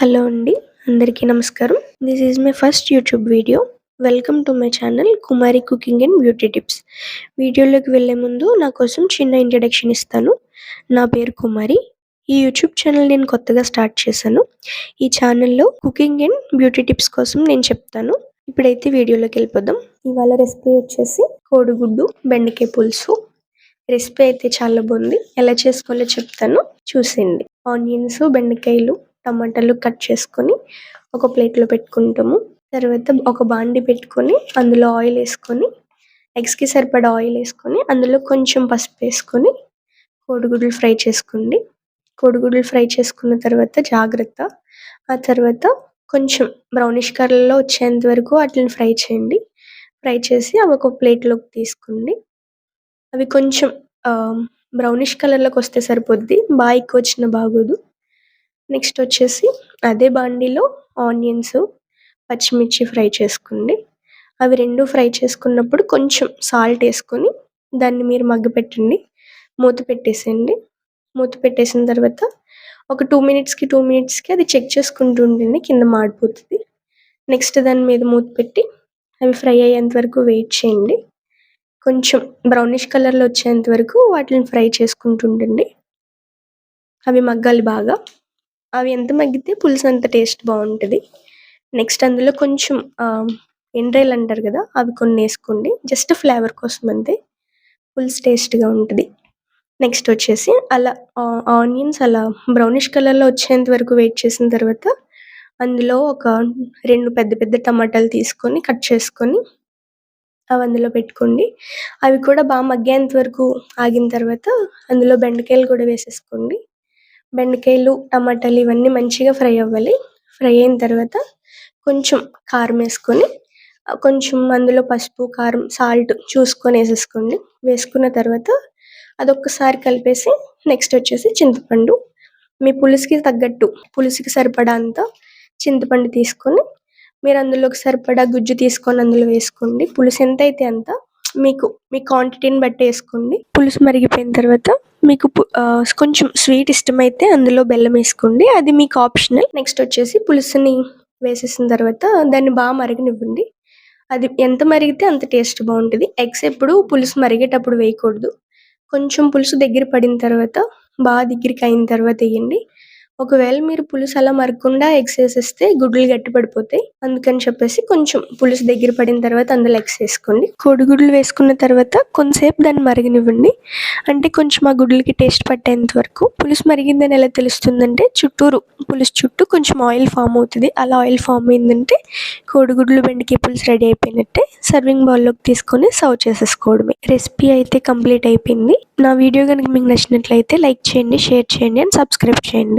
Hello అండి అందరికీ నమస్కారం. This is my first YouTube video welcome to my channel Kumari cooking and beauty tips వీడియోలోకి వెళ్ళే ముందు నా కోసం చిన్న ఇంట్రడక్షన్ ఇస్తాను. నా పేరు కుమారి. ఈ యూట్యూబ్ ఛానల్ నేను కొత్తగా స్టార్ట్ చేశాను. ఈ ఛానల్లో కుకింగ్ అండ్ బ్యూటీ టిప్స్ కోసం నేను చెప్తాను. ఇప్పుడైతే వీడియోలోకి వెళ్ళిపోదాం. ఇవాళ రెసిపీ వచ్చేసి కోడిగుడ్డు బెండకాయ పులుసు. రెసిపీ అయితే చాలా బాగుంది. ఎలా చేసుకోవాలో చెప్తాను. చూసేయండి. ఆనియన్స్ బెండకాయలు టమాటాలు కట్ చేసుకొని ఒక ప్లేట్లో పెట్టుకుంటాము. తర్వాత ఒక బాండి పెట్టుకొని అందులో ఆయిల్ వేసుకొని ఎగ్స్కి సరిపడా ఆయిల్ వేసుకొని అందులో కొంచెం పసుపు వేసుకొని కోడిగుడ్లు ఫ్రై చేసుకోండి. కోడిగుడ్లు ఫ్రై చేసుకున్న తర్వాత జాగ్రత్త. ఆ తర్వాత కొంచెం బ్రౌనిష్ కలర్లో వచ్చేంత వరకు వాటిని ఫ్రై చేయండి. ఫ్రై చేసి అవి ఒక ప్లేట్లోకి తీసుకోండి. అవి కొంచెం బ్రౌనిష్ కలర్లోకి వస్తే సరిపోద్ది. బాగా ఎక్కువ వచ్చిన బాగోదు. నెక్స్ట్ వచ్చేసి అదే బాండీలో ఆనియన్స్ పచ్చిమిర్చి ఫ్రై చేసుకోండి అవి రెండు ఫ్రై చేసుకున్నప్పుడు కొంచెం సాల్ట్ వేసుకొని దాన్ని మీరు మగ్గ పెట్టండి. మూత పెట్టేసేయండి. మూత పెట్టేసిన తర్వాత ఒక టూ మినిట్స్కి టూ మినిట్స్కి అది చెక్ చేసుకుంటూ ఉండండి కింద మాడిపోతుంది. నెక్స్ట్ దాని మీద మూత పెట్టి అవి ఫ్రై అయ్యేంత వరకు వెయిట్ చేయండి. కొంచెం బ్రౌనిష్ కలర్లో వచ్చేంత వరకు వాటిని ఫ్రై చేసుకుంటుండండి అవి మగ్గాలి బాగా. అవి ఎంత మగ్గితే పులుసు అంత టేస్ట్ బాగుంటుంది. నెక్స్ట్ అందులో కొంచెం ఎండ్రాయిలు అంటారు కదా అవి కొన్ని వేసుకోండి. జస్ట్ ఫ్లేవర్ కోసం అంతే. పులుసు టేస్ట్గా ఉంటుంది. నెక్స్ట్ వచ్చేసి అలా ఆనియన్స్ అలా బ్రౌనిష్ కలర్లో వచ్చేంత వరకు వెయిట్ చేసిన తర్వాత అందులో ఒక రెండు పెద్ద పెద్ద టమాటాలు తీసుకొని కట్ చేసుకొని అవి అందులో పెట్టుకోండి. అవి కూడా బాగా మగ్గేంత వరకు ఆగిన తర్వాత అందులో బెండకాయలు కూడా వేసేసుకోండి. బెండకాయలు టమాటాలు ఇవన్నీ మంచిగా ఫ్రై అవ్వాలి. ఫ్రై అయిన తర్వాత కొంచెం కారం వేసుకొని కొంచెం అందులో పసుపు కారం సాల్ట్ చూసుకొని వేసేసుకోండి. వేసుకున్న తర్వాత అదొక్కసారి కలిపేసి నెక్స్ట్ వచ్చేసి చింతపండు. మీ పులుసుకి తగ్గట్టు పులుసుకి సరిపడా అంత చింతపండు తీసుకొని మీరు అందులోకి సరిపడా గుజ్జు తీసుకొని అందులో వేసుకోండి. పులుసు ఎంత అయితే అంత మీకు మీ క్వాంటిటీని బట్టి వేసుకోండి. పులుసు మరిగిపోయిన తర్వాత మీకు కొంచెం స్వీట్ ఇష్టమైతే అందులో బెల్లం వేసుకోండి. అది మీకు ఆప్షనల్. నెక్స్ట్ వచ్చేసి పులుసుని వేసేసిన తర్వాత దాన్ని బాగా మరగనివ్వండి. అది ఎంత మరిగితే అంత టేస్ట్ బాగుంటుంది. ఎగ్స్ ఎప్పుడు పులుసు మరిగేటప్పుడు వేయకూడదు. కొంచెం పులుసు దగ్గర పడిన తర్వాత బాగా దగ్గరికి అయిన తర్వాత వేయండి. ఒకవేళ మీరు పులుసు అలా మరగకుండా ఎగ్స్ వేసేస్తే గుడ్లు గట్టి పడిపోతాయి. అందుకని చెప్పేసి కొంచెం పులుసు దగ్గర పడిన తర్వాత అందులో ఎగ్స్ వేసుకోండి. కోడిగుడ్లు వేసుకున్న తర్వాత కొంతసేపు దాన్ని మరగనివ్వండి. అంటే కొంచెం ఆ గుడ్లకి టేస్ట్ పట్టేంత వరకు. పులుసు మరిగిందని ఎలా తెలుస్తుందంటే చుట్టూరు పులుసు చుట్టూ కొంచెం ఆయిల్ ఫామ్ అవుతుంది. అలా ఆయిల్ ఫామ్ అయిందంటే కోడిగుడ్లు బెండకాయ పులుసు రెడీ అయిపోయినట్టే సర్వింగ్ బౌల్లోకి తీసుకొని సర్వ్ చేసేసుకోవడమే. రెసిపీ అయితే కంప్లీట్ అయిపోయింది. నా వీడియో కనుక మీకు నచ్చినట్లయితే లైక్ చేయండి షేర్ చేయండి అండ్ సబ్స్క్రైబ్ చేయండి.